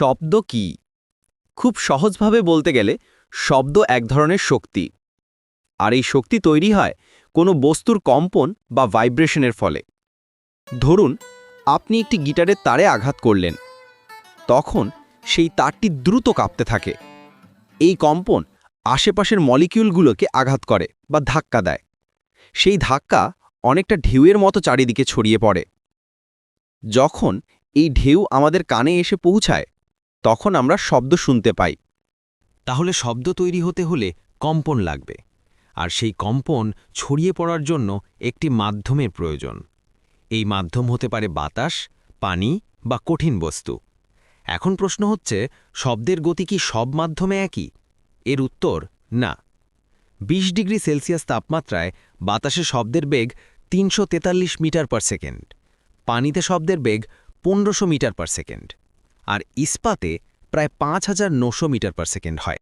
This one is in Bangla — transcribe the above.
শব্দ কি? খুব সহজভাবে বলতে গেলে, শব্দ এক ধরনের শক্তি। আর এই শক্তি তৈরি হয় কোনো বস্তুর কম্পন বা ভাইব্রেশনের ফলে। ধরুন, আপনি একটি গিটারের তারে আঘাত করলেন। তখন সেই তারটি দ্রুত কাঁপতে থাকে। এই কম্পন আশেপাশের মলিকিউলগুলোকে আঘাত করে বা ধাক্কা দেয়। সেই ধাক্কা অনেকটা ঢেউয়ের মতো চারিদিকে ছড়িয়ে পড়ে। যখন এই ঢেউ আমাদের কানে এসে পৌঁছায় তখন আমরা শব্দ শুনতে পাই। তাহলে শব্দ তৈরি হতে হলে কম্পন লাগবে। আর সেই কম্পন ছড়িয়ে পড়ার জন্য একটি মাধ্যমের প্রয়োজন। এই মাধ্যম হতে পারে বাতাস, পানি বা কঠিন বস্তু। এখন প্রশ্ন হচ্ছে, শব্দের গতি কি সব মাধ্যমে একই? এর উত্তর, না। ২০ ডিগ্রি সেলসিয়াস তাপমাত্রায় বাতাসে শব্দের বেগ তিনশো তেতাল্লিশ মিটার পার সেকেন্ড। পানিতে শব্দের বেগ পনেরোশো মিটার পার সেকেন্ড। আর ইস্পাতে প্রায় পাঁচ হাজার নশো মিটার পার সেকেন্ড হয়।